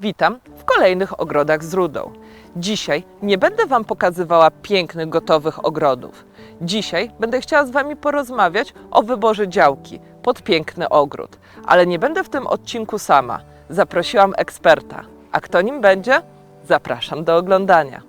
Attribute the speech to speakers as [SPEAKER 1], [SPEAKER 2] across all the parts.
[SPEAKER 1] Witam w kolejnych ogrodach z rudą. Dzisiaj nie będę Wam pokazywała pięknych, gotowych ogrodów. Dzisiaj będę chciała z Wami porozmawiać o wyborze działki pod piękny ogród. Ale nie będę w tym odcinku sama. Zaprosiłam eksperta. A kto nim będzie? Zapraszam do oglądania.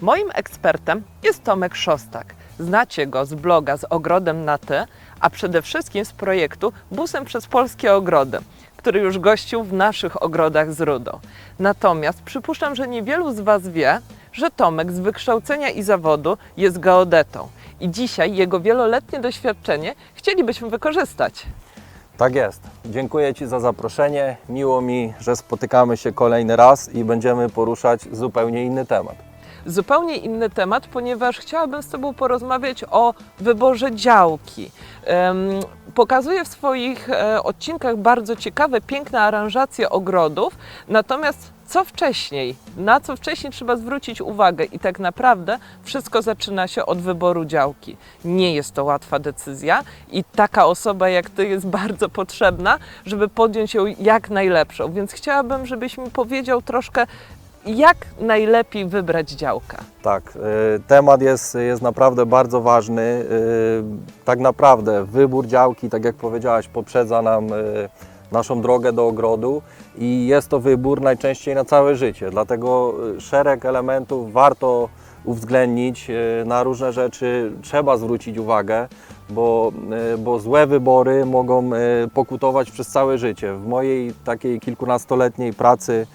[SPEAKER 1] Moim ekspertem jest Tomek Szostak. Znacie go z bloga z ogrodem na ty, a przede wszystkim z projektu Busem przez Polskie Ogrody, który już gościł w naszych ogrodach z Rudą. Natomiast przypuszczam, że niewielu z Was wie, że Tomek z wykształcenia i zawodu jest geodetą. I dzisiaj jego wieloletnie doświadczenie chcielibyśmy wykorzystać.
[SPEAKER 2] Tak jest. Dziękuję Ci za zaproszenie. Miło mi, że spotykamy się kolejny raz i będziemy poruszać zupełnie inny temat.
[SPEAKER 1] Zupełnie inny temat, ponieważ chciałabym z Tobą porozmawiać o wyborze działki. Pokazuję w swoich e, odcinkach bardzo ciekawe, piękne aranżacje ogrodów, natomiast co wcześniej, na co wcześniej trzeba zwrócić uwagę i tak naprawdę wszystko zaczyna się od wyboru działki. Nie jest to łatwa decyzja i taka osoba jak Ty jest bardzo potrzebna, żeby podjąć ją jak najlepszą, więc chciałabym, żebyś mi powiedział troszkę, jak najlepiej wybrać działkę?
[SPEAKER 2] Tak, y, temat jest, jest naprawdę bardzo ważny. Y, Tak naprawdę wybór działki, tak jak powiedziałaś, poprzedza nam y, naszą drogę do ogrodu i jest to wybór najczęściej na całe życie. Dlatego szereg elementów warto uwzględnić. Na różne rzeczy trzeba zwrócić uwagę, bo, bo złe wybory mogą pokutować przez całe życie. W mojej takiej kilkunastoletniej pracy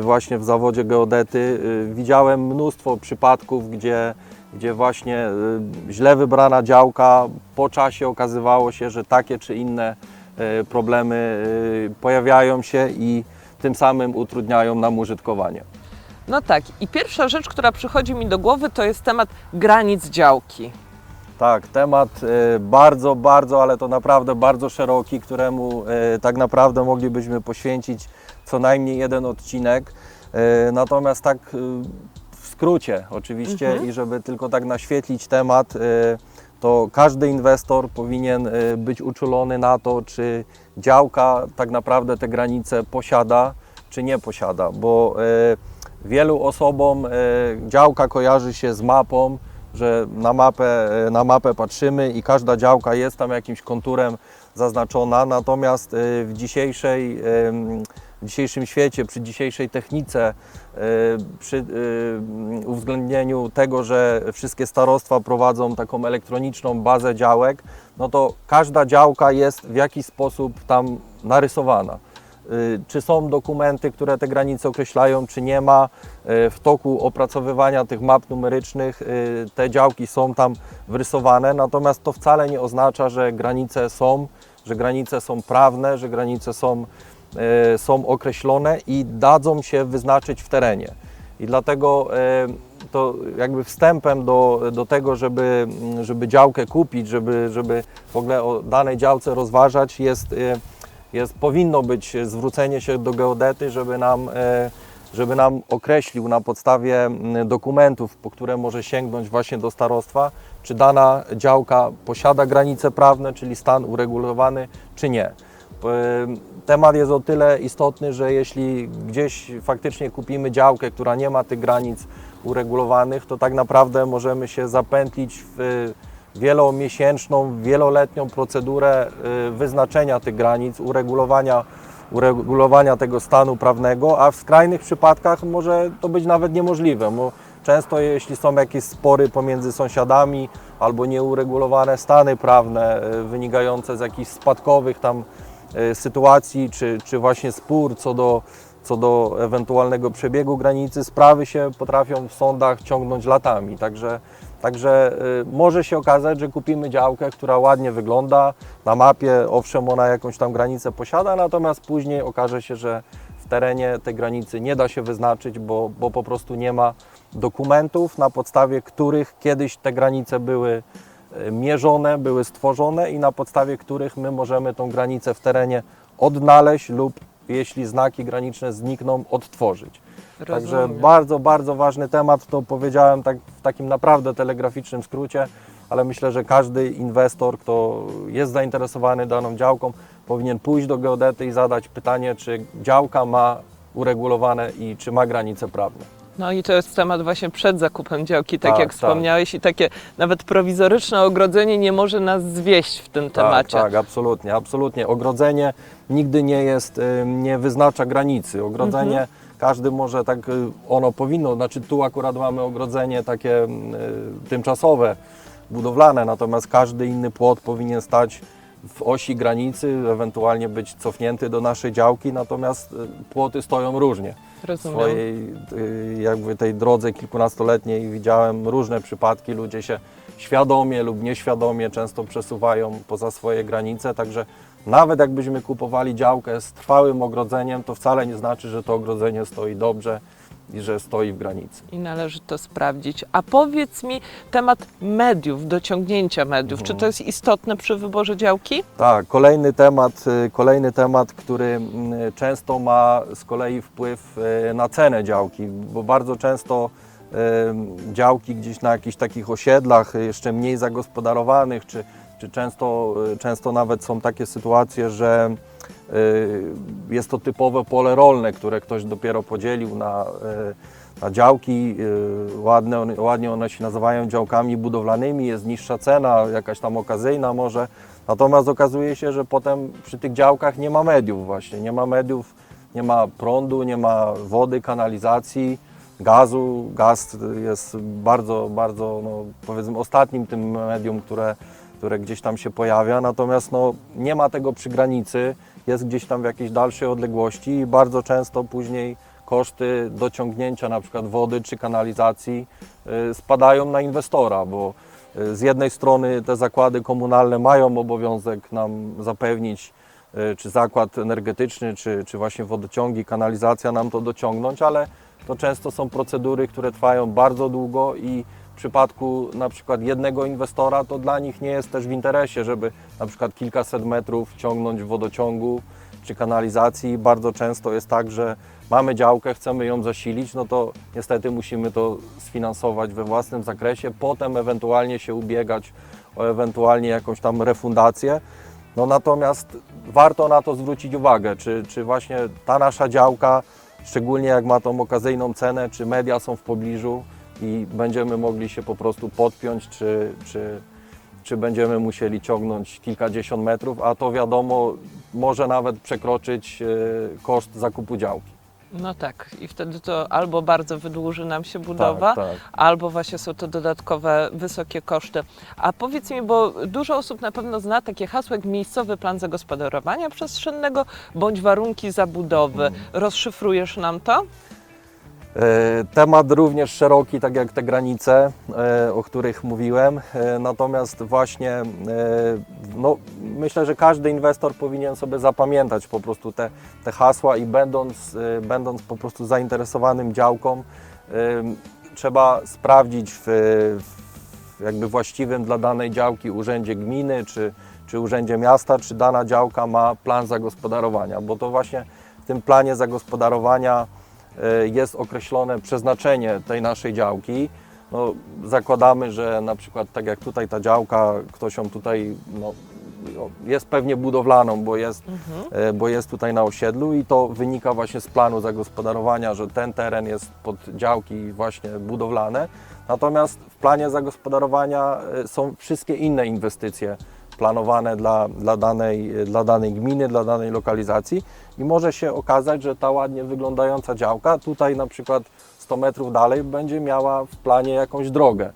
[SPEAKER 2] właśnie w zawodzie geodety y, widziałem mnóstwo przypadków, gdzie, gdzie właśnie y, źle wybrana działka po czasie okazywało się, że takie czy inne y, problemy y, pojawiają się i tym samym utrudniają nam użytkowanie.
[SPEAKER 1] No tak, i pierwsza rzecz, która przychodzi mi do głowy, to jest temat granic działki.
[SPEAKER 2] Tak, temat y, bardzo, bardzo, ale to naprawdę bardzo szeroki, któremu y, tak naprawdę moglibyśmy poświęcić co najmniej jeden odcinek. Y, Natomiast tak w skrócie oczywiście
[SPEAKER 1] Mhm.
[SPEAKER 2] i żeby tylko tak naświetlić temat, to każdy inwestor powinien być uczulony na to, czy działka tak naprawdę te granice posiada, czy nie posiada, bo wielu osobom działka kojarzy się z mapą, że na mapę, y, na mapę patrzymy i każda działka jest tam jakimś konturem zaznaczona, natomiast y, w dzisiejszej w dzisiejszym świecie, przy dzisiejszej technice, y, przy uwzględnieniu tego, że wszystkie starostwa prowadzą taką elektroniczną bazę działek, no to każda działka jest w jakiś sposób tam narysowana. Y, Czy są dokumenty, które te granice określają, czy nie ma. Y, W toku opracowywania tych map numerycznych y, te działki są tam wrysowane, natomiast to wcale nie oznacza, że granice są, że granice są prawne, że granice są, są określone i dadzą się wyznaczyć w terenie. I dlatego to jakby wstępem do, do tego, żeby, żeby działkę kupić, żeby, żeby w ogóle o danej działce rozważać, jest, jest, powinno być zwrócenie się do geodety, żeby nam, e, żeby nam określił na podstawie dokumentów, po które może sięgnąć właśnie do starostwa, czy dana działka posiada granice prawne, czyli stan uregulowany, czy nie. Temat jest o tyle istotny, że jeśli gdzieś faktycznie kupimy działkę, która nie ma tych granic uregulowanych, to tak naprawdę możemy się zapętlić w wielomiesięczną, wieloletnią procedurę y, wyznaczenia tych granic, uregulowania, uregulowania tego stanu prawnego, a w skrajnych przypadkach może to być nawet niemożliwe. Często jeśli są jakieś spory pomiędzy sąsiadami albo nieuregulowane stany prawne y, wynikające z jakichś spadkowych tam y, sytuacji, czy, czy właśnie spór co do, co do ewentualnego przebiegu granicy, sprawy się potrafią w sądach ciągnąć latami. Także Także y, może się okazać, że kupimy działkę, która ładnie wygląda na mapie, owszem, ona jakąś tam granicę posiada, natomiast później okaże się, że w terenie tej granicy nie da się wyznaczyć, bo, bo po prostu nie ma dokumentów, na podstawie których kiedyś te granice były, e, mierzone, były stworzone i na podstawie których my możemy tą granicę w terenie odnaleźć lub jeśli znaki graniczne znikną, odtworzyć. Także
[SPEAKER 1] Rozumiem.
[SPEAKER 2] bardzo, bardzo ważny temat, to powiedziałem tak w takim naprawdę telegraficznym skrócie, ale myślę, że każdy inwestor, kto jest zainteresowany daną działką, powinien pójść do geodety i zadać pytanie, czy działka ma uregulowane i czy ma granice prawne.
[SPEAKER 1] No i to jest temat właśnie przed zakupem działki, tak,
[SPEAKER 2] Tak,
[SPEAKER 1] jak
[SPEAKER 2] tak.
[SPEAKER 1] wspomniałeś, i takie nawet prowizoryczne ogrodzenie nie może nas zwieść w tym temacie.
[SPEAKER 2] Tak, tak, absolutnie, absolutnie. Ogrodzenie nigdy nie jest, nie wyznacza granicy. Ogrodzenie
[SPEAKER 1] Mhm.
[SPEAKER 2] Każdy może tak, y, ono powinno, znaczy tu akurat mamy ogrodzenie takie y, tymczasowe, budowlane, natomiast każdy inny płot powinien stać w osi granicy, ewentualnie być cofnięty do naszej działki, natomiast y, płoty stoją różnie. W swojej jakby tej drodze kilkunastoletniej widziałem różne przypadki, ludzie się świadomie lub nieświadomie często przesuwają poza swoje granice, także nawet jakbyśmy kupowali działkę z trwałym ogrodzeniem, to wcale nie znaczy, że to ogrodzenie stoi dobrze i że stoi w granicy.
[SPEAKER 1] I należy to sprawdzić. A powiedz mi temat mediów, dociągnięcia mediów.
[SPEAKER 2] Mhm.
[SPEAKER 1] Czy to jest istotne przy wyborze działki?
[SPEAKER 2] Tak, kolejny temat, y, kolejny temat, który mm, często ma z kolei wpływ y, na cenę działki, bo bardzo często działki gdzieś na jakichś takich osiedlach, jeszcze mniej zagospodarowanych, czy, czy często, y, często nawet są takie sytuacje, że y, jest to typowe pole rolne, które ktoś dopiero podzielił na, y, na działki. Ładne, ładnie one się nazywają działkami budowlanymi, jest niższa cena, jakaś tam okazyjna może. Natomiast okazuje się, że potem przy tych działkach nie ma mediów właśnie, nie ma mediów, nie ma prądu, nie ma wody, kanalizacji, gazu. Gaz jest bardzo, bardzo, no, powiedzmy ostatnim tym medium, które, które gdzieś tam się pojawia, natomiast no, nie ma tego przy granicy, jest gdzieś tam w jakiejś dalszej odległości i bardzo często później koszty dociągnięcia na przykład wody czy kanalizacji y, spadają na inwestora, bo y, z jednej strony te zakłady komunalne mają obowiązek nam zapewnić, y, czy zakład energetyczny, czy, czy właśnie wodociągi, kanalizacja nam to dociągnąć, ale to często są procedury, które trwają bardzo długo i w przypadku na przykład jednego inwestora to dla nich nie jest też w interesie, żeby na przykład kilkaset metrów ciągnąć w wodociągu czy kanalizacji. Bardzo często jest tak, że mamy działkę, chcemy ją zasilić, no to niestety musimy to sfinansować we własnym zakresie, potem ewentualnie się ubiegać o ewentualnie jakąś tam refundację. No natomiast warto na to zwrócić uwagę, czy, czy właśnie ta nasza działka, szczególnie jak ma tą okazyjną cenę, czy media są w pobliżu i będziemy mogli się po prostu podpiąć, czy, czy, czy będziemy musieli ciągnąć kilkadziesiąt metrów, a to wiadomo, może nawet przekroczyć e, koszt zakupu działki.
[SPEAKER 1] No tak, i wtedy to albo bardzo wydłuży nam się budowa,
[SPEAKER 2] Tak, tak.
[SPEAKER 1] albo właśnie są to dodatkowe, wysokie koszty. A powiedz mi, bo dużo osób na pewno zna takie hasło jak miejscowy plan zagospodarowania przestrzennego bądź warunki zabudowy.
[SPEAKER 2] Mhm.
[SPEAKER 1] Rozszyfrujesz nam to?
[SPEAKER 2] E, Temat również szeroki, tak jak te granice, e, o których mówiłem. E, Natomiast właśnie no, myślę, że każdy inwestor powinien sobie zapamiętać po prostu te, te hasła i będąc, będąc po prostu zainteresowanym działką, trzeba sprawdzić w, w jakby właściwym dla danej działki urzędzie gminy czy, czy urzędzie miasta, czy dana działka ma plan zagospodarowania, bo to właśnie w tym planie zagospodarowania jest określone przeznaczenie tej naszej działki. No, zakładamy, że na przykład tak jak tutaj ta działka, ktoś ją tutaj no, no, jest pewnie budowlaną, bo jest, e, bo jest tutaj na osiedlu i to wynika właśnie z planu zagospodarowania, że ten teren jest pod działki właśnie budowlane. Natomiast w planie zagospodarowania e, są wszystkie inne inwestycje planowane dla, dla, danej, dla danej gminy, dla danej lokalizacji i może się okazać, że ta ładnie wyglądająca działka tutaj na przykład 100 metrów dalej będzie miała w planie jakąś drogę,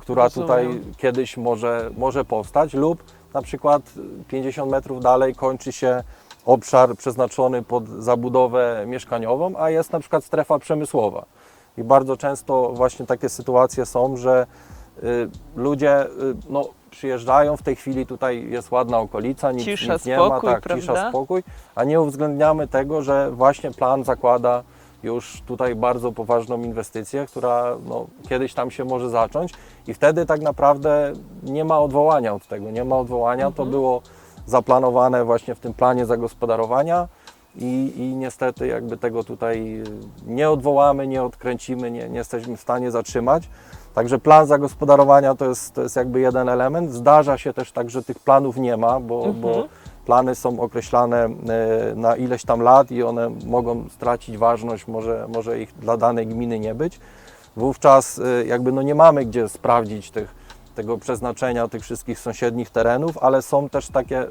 [SPEAKER 2] która
[SPEAKER 1] Rozumiem.
[SPEAKER 2] tutaj kiedyś może, może powstać lub na przykład 50 metrów dalej kończy się obszar przeznaczony pod zabudowę mieszkaniową, a jest na przykład strefa przemysłowa. I bardzo często właśnie takie sytuacje są, że y, ludzie y, no, przyjeżdżają, w tej chwili tutaj jest ładna okolica, nic,
[SPEAKER 1] Cisza,
[SPEAKER 2] nic nie ma,
[SPEAKER 1] spokój,
[SPEAKER 2] tak,
[SPEAKER 1] prawda?
[SPEAKER 2] cisza, spokój, a nie uwzględniamy tego, że właśnie plan zakłada już tutaj bardzo poważną inwestycję, która no, kiedyś tam się może zacząć. I wtedy tak naprawdę nie ma odwołania od tego, nie ma odwołania, to było zaplanowane właśnie w tym planie zagospodarowania. I, i niestety jakby tego tutaj nie odwołamy, nie odkręcimy, nie, nie jesteśmy w stanie zatrzymać. Także plan zagospodarowania to jest, to jest jakby jeden element. Zdarza się też tak, że tych planów nie ma, bo,
[SPEAKER 1] Mhm.
[SPEAKER 2] bo plany są określane e, na ileś tam lat i one mogą stracić ważność, może, może ich dla danej gminy nie być. Wówczas e, jakby no nie mamy gdzie sprawdzić tych, tego przeznaczenia tych wszystkich sąsiednich terenów, ale są też takie e,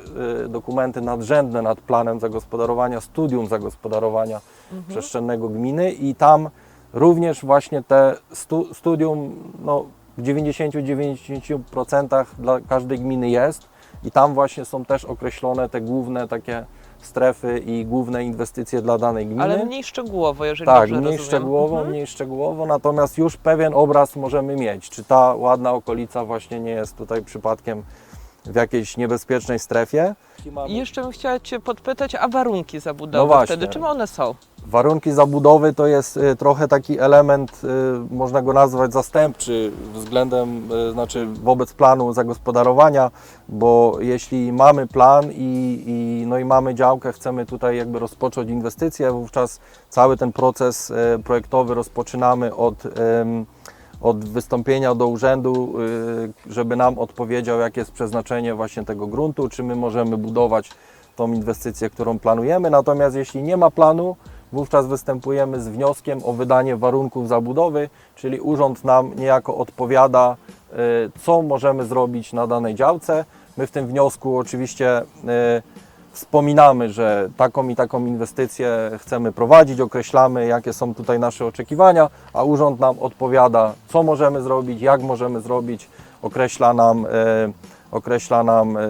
[SPEAKER 2] dokumenty nadrzędne nad planem zagospodarowania, studium zagospodarowania przestrzennego gminy i tam również właśnie te stu, studium no, w 90-90% dla każdej gminy jest i tam właśnie są też określone te główne takie strefy i główne inwestycje dla danej gminy.
[SPEAKER 1] Ale mniej szczegółowo, jeżeli
[SPEAKER 2] Tak,
[SPEAKER 1] dobrze
[SPEAKER 2] mniej
[SPEAKER 1] rozumiem.
[SPEAKER 2] szczegółowo,
[SPEAKER 1] Mhm.
[SPEAKER 2] mniej szczegółowo, natomiast już pewien obraz możemy mieć, czy ta ładna okolica właśnie nie jest tutaj przypadkiem w jakiejś niebezpiecznej strefie.
[SPEAKER 1] I jeszcze bym chciała Cię podpytać, a warunki zabudowy
[SPEAKER 2] No
[SPEAKER 1] wtedy, czym one są?
[SPEAKER 2] Warunki zabudowy to jest y, trochę taki element, y, można go nazwać zastępczy względem, y, znaczy wobec planu zagospodarowania, bo jeśli mamy plan i, i, no i mamy działkę, chcemy tutaj jakby rozpocząć inwestycje, wówczas cały ten proces projektowy rozpoczynamy od, od wystąpienia do urzędu, y, żeby nam odpowiedział, jakie jest przeznaczenie właśnie tego gruntu, czy my możemy budować tą inwestycję, którą planujemy. Natomiast jeśli nie ma planu, wówczas występujemy z wnioskiem o wydanie warunków zabudowy, czyli urząd nam niejako odpowiada, y, co możemy zrobić na danej działce. My w tym wniosku oczywiście y, wspominamy, że taką i taką inwestycję chcemy prowadzić, określamy, jakie są tutaj nasze oczekiwania, a urząd nam odpowiada, co możemy zrobić, jak możemy zrobić, określa nam, e, określa nam e,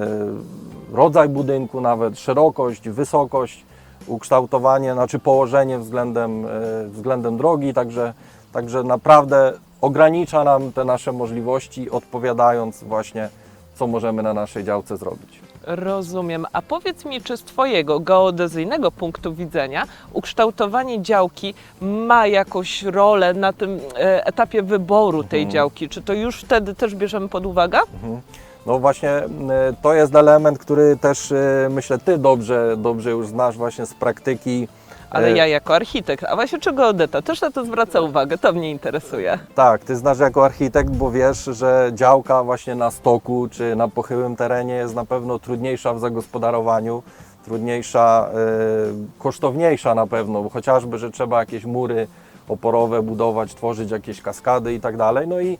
[SPEAKER 2] rodzaj budynku, nawet szerokość, wysokość, ukształtowanie, znaczy położenie względem, e, względem drogi, także, także naprawdę ogranicza nam te nasze możliwości, odpowiadając właśnie, co możemy na naszej działce zrobić.
[SPEAKER 1] Rozumiem. A powiedz mi, czy z Twojego geodezyjnego punktu widzenia ukształtowanie działki ma jakąś rolę na tym e, etapie wyboru tej
[SPEAKER 2] Mhm.
[SPEAKER 1] działki? Czy to już wtedy też bierzemy pod uwagę?
[SPEAKER 2] No właśnie e, to jest element, który też e, myślę Ty dobrze, dobrze już znasz właśnie z praktyki.
[SPEAKER 1] Ale
[SPEAKER 2] E,
[SPEAKER 1] ja jako architekt, a właśnie czy geodeta też na to zwraca uwagę, to mnie interesuje.
[SPEAKER 2] Tak, Ty znasz jako architekt, bo wiesz, że działka właśnie na stoku czy na pochyłym terenie jest na pewno trudniejsza w zagospodarowaniu, trudniejsza, e, kosztowniejsza na pewno, bo chociażby, że trzeba jakieś mury oporowe budować, tworzyć jakieś kaskady i tak dalej. No i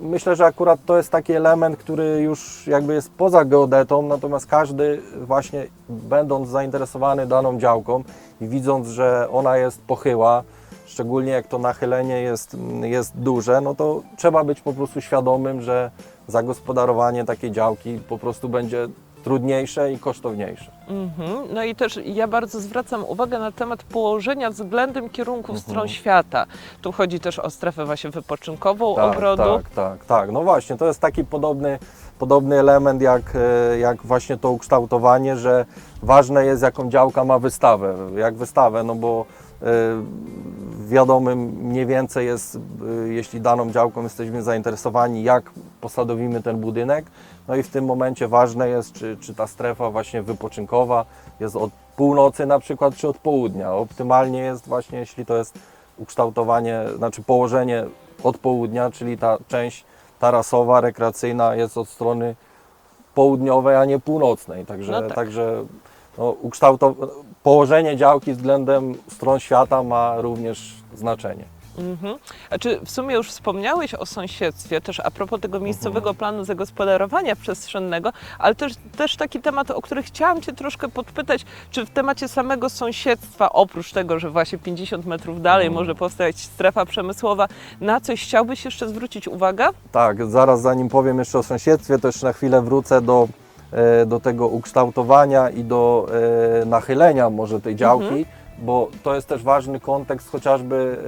[SPEAKER 2] myślę, że akurat to jest taki element, który już jakby jest poza geodetą, natomiast każdy właśnie będąc zainteresowany daną działką i widząc, że ona jest pochyła, szczególnie jak to nachylenie jest, jest duże, no to trzeba być po prostu świadomym, że zagospodarowanie takiej działki po prostu będzie trudniejsze i kosztowniejsze.
[SPEAKER 1] Mhm. No i też ja bardzo zwracam uwagę na temat położenia względem kierunków stron świata. Tu chodzi też o strefę właśnie wypoczynkową
[SPEAKER 2] Tak,
[SPEAKER 1] ogrodu.
[SPEAKER 2] tak, tak, tak. No właśnie, to jest taki podobny, podobny element jak, e, jak właśnie to ukształtowanie, że ważne jest jaką działka ma wystawę, jak wystawę, no bo e, wiadomym mniej więcej jest, e, jeśli daną działką jesteśmy zainteresowani, jak posadowimy ten budynek, no i w tym momencie ważne jest, czy, czy ta strefa właśnie wypoczynkowa jest od północy na przykład, czy od południa. Optymalnie jest właśnie, jeśli to jest ukształtowanie, znaczy położenie od południa, czyli ta część tarasowa, rekreacyjna jest od strony południowej, a nie północnej. Także,
[SPEAKER 1] No tak.
[SPEAKER 2] także no, położenie działki względem stron świata ma również znaczenie.
[SPEAKER 1] Mhm. A czy w sumie już wspomniałeś o sąsiedztwie, też a propos tego miejscowego
[SPEAKER 2] Mhm.
[SPEAKER 1] planu zagospodarowania przestrzennego, ale też, też taki temat, o który chciałam Cię troszkę podpytać, czy w temacie samego sąsiedztwa, oprócz tego, że właśnie 50 metrów dalej
[SPEAKER 2] Mhm.
[SPEAKER 1] może powstać strefa przemysłowa, na coś chciałbyś jeszcze zwrócić uwagę?
[SPEAKER 2] Tak, zaraz zanim powiem jeszcze o sąsiedztwie, to jeszcze na chwilę wrócę do, do tego ukształtowania i do e, nachylenia może tej działki, bo to jest też ważny kontekst chociażby e,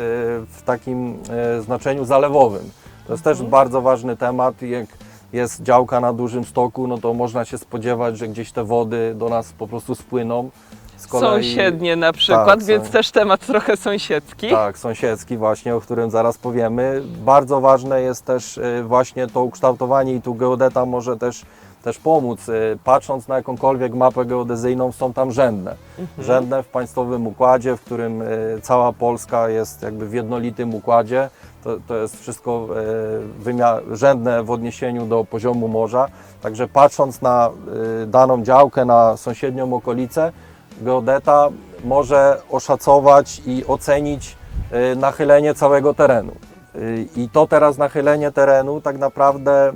[SPEAKER 2] w takim e, znaczeniu zalewowym. To jest też bardzo ważny temat. Jak jest działka na dużym stoku, no to można się spodziewać, że gdzieś te wody do nas po prostu spłyną. z kolei
[SPEAKER 1] Sąsiednie na przykład,
[SPEAKER 2] Tak,
[SPEAKER 1] więc
[SPEAKER 2] są-
[SPEAKER 1] też temat trochę sąsiedzki.
[SPEAKER 2] Tak, sąsiedzki właśnie, o którym zaraz powiemy. Bardzo ważne jest też właśnie to ukształtowanie i tu geodeta może też, też pomóc. Y, Patrząc na jakąkolwiek mapę geodezyjną są tam rzędne. Rzędne w państwowym układzie, w którym y, cała Polska jest jakby w jednolitym układzie. To, to jest wszystko y, rzędne w odniesieniu do poziomu morza. Także patrząc na daną działkę, na sąsiednią okolicę, geodeta może oszacować i ocenić nachylenie całego terenu. I to teraz nachylenie terenu, tak naprawdę,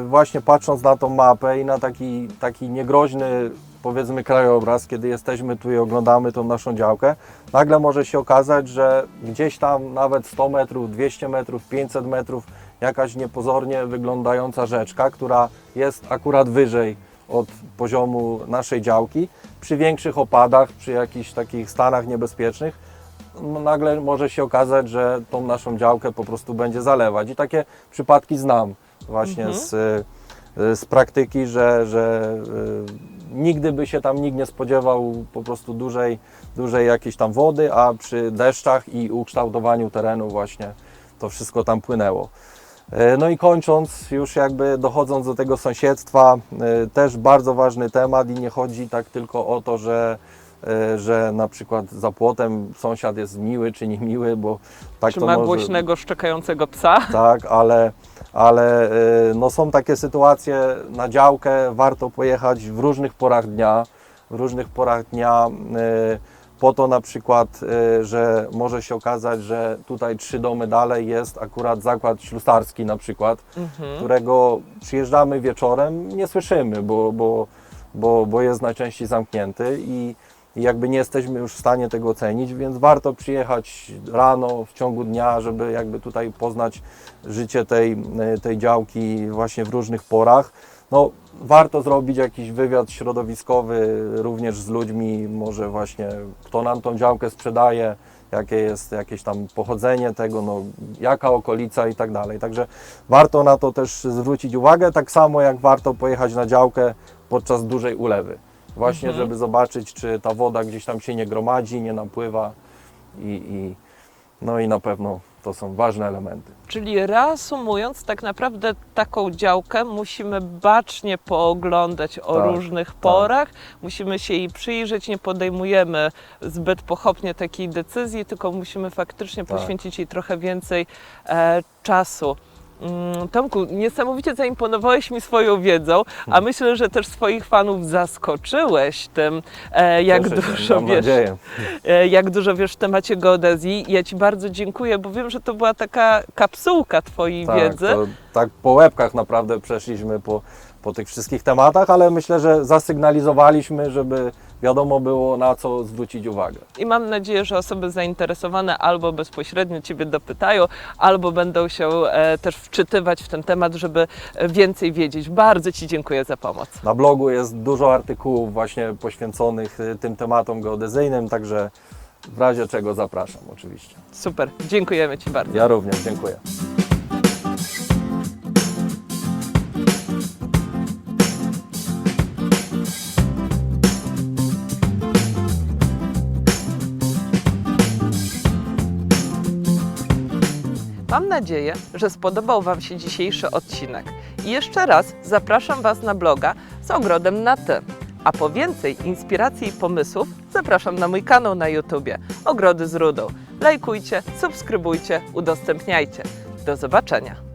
[SPEAKER 2] y, właśnie patrząc na tą mapę i na taki, taki niegroźny, powiedzmy, krajobraz, kiedy jesteśmy tu i oglądamy tą naszą działkę, nagle może się okazać, że gdzieś tam nawet 100 metrów, 200 metrów, 500 metrów, jakaś niepozornie wyglądająca rzeczka, która jest akurat wyżej od poziomu naszej działki, przy większych opadach, przy jakichś takich stanach niebezpiecznych, nagle może się okazać, że tą naszą działkę po prostu będzie zalewać. I takie przypadki znam właśnie
[SPEAKER 1] Mhm.
[SPEAKER 2] z, y, z praktyki, że, że y, nigdy by się tam nikt nie spodziewał po prostu dużej, dużej jakiejś tam wody, a przy deszczach i ukształtowaniu terenu właśnie to wszystko tam płynęło. E, No i kończąc, już jakby dochodząc do tego sąsiedztwa, też bardzo ważny temat i nie chodzi tak tylko o to, że, że na przykład za płotem sąsiad jest miły czy niemiły, bo tak
[SPEAKER 1] Czy
[SPEAKER 2] to
[SPEAKER 1] ma
[SPEAKER 2] może,
[SPEAKER 1] głośnego, szczekającego psa?
[SPEAKER 2] tak, ale, ale e, no są takie sytuacje na działkę, warto pojechać w różnych porach dnia, w różnych porach dnia, e, po to na przykład, e, że może się okazać, że tutaj trzy domy dalej jest akurat zakład ślusarski na przykład,
[SPEAKER 1] Mhm.
[SPEAKER 2] którego przyjeżdżamy wieczorem, nie słyszymy, bo, bo, bo, bo jest najczęściej zamknięty i, i jakby nie jesteśmy już w stanie tego ocenić, więc warto przyjechać rano, w ciągu dnia, żeby jakby tutaj poznać życie tej, tej działki właśnie w różnych porach. No, warto zrobić jakiś wywiad środowiskowy również z ludźmi, może właśnie kto nam tą działkę sprzedaje, jakie jest jakieś tam pochodzenie tego, no, jaka okolica i tak dalej. Także warto na to też zwrócić uwagę, tak samo jak warto pojechać na działkę podczas dużej ulewy. Właśnie,
[SPEAKER 1] Mhm.
[SPEAKER 2] żeby zobaczyć, czy ta woda gdzieś tam się nie gromadzi, nie napływa i, i no i na pewno to są ważne elementy.
[SPEAKER 1] Czyli reasumując, tak naprawdę taką działkę musimy bacznie pooglądać o
[SPEAKER 2] Tak,
[SPEAKER 1] różnych porach, musimy się jej przyjrzeć, nie podejmujemy zbyt pochopnie takiej decyzji, tylko musimy faktycznie
[SPEAKER 2] Tak.
[SPEAKER 1] poświęcić jej trochę więcej e, czasu. Mm, Tomku, niesamowicie zaimponowałeś mi swoją wiedzą, a
[SPEAKER 2] Hmm.
[SPEAKER 1] myślę, że też swoich fanów zaskoczyłeś tym, e, jak
[SPEAKER 2] Cieszę się,
[SPEAKER 1] dużo
[SPEAKER 2] mam
[SPEAKER 1] wiesz
[SPEAKER 2] nadzieję.
[SPEAKER 1] e, jak dużo wiesz w temacie geodezji. Ja Ci bardzo dziękuję, bo wiem, że to była taka kapsułka Twojej
[SPEAKER 2] Tak,
[SPEAKER 1] wiedzy.
[SPEAKER 2] to, tak po łebkach naprawdę przeszliśmy po, po tych wszystkich tematach, ale myślę, że zasygnalizowaliśmy, żeby wiadomo było na co zwrócić uwagę.
[SPEAKER 1] I mam nadzieję, że osoby zainteresowane albo bezpośrednio Ciebie dopytają, albo będą się e, też wczytywać w ten temat, żeby e, więcej wiedzieć. Bardzo Ci dziękuję za pomoc.
[SPEAKER 2] Na blogu jest dużo artykułów właśnie poświęconych y, tym tematom geodezyjnym, także w razie czego zapraszam oczywiście.
[SPEAKER 1] Super, dziękujemy Ci bardzo.
[SPEAKER 2] Ja również dziękuję.
[SPEAKER 1] Mam nadzieję, że spodobał Wam się dzisiejszy odcinek. I jeszcze raz zapraszam Was na bloga z ogrodem na Ty. A po więcej inspiracji i pomysłów zapraszam na mój kanał na YouTubie Ogrody z Rudą. Lajkujcie, subskrybujcie, udostępniajcie. Do zobaczenia.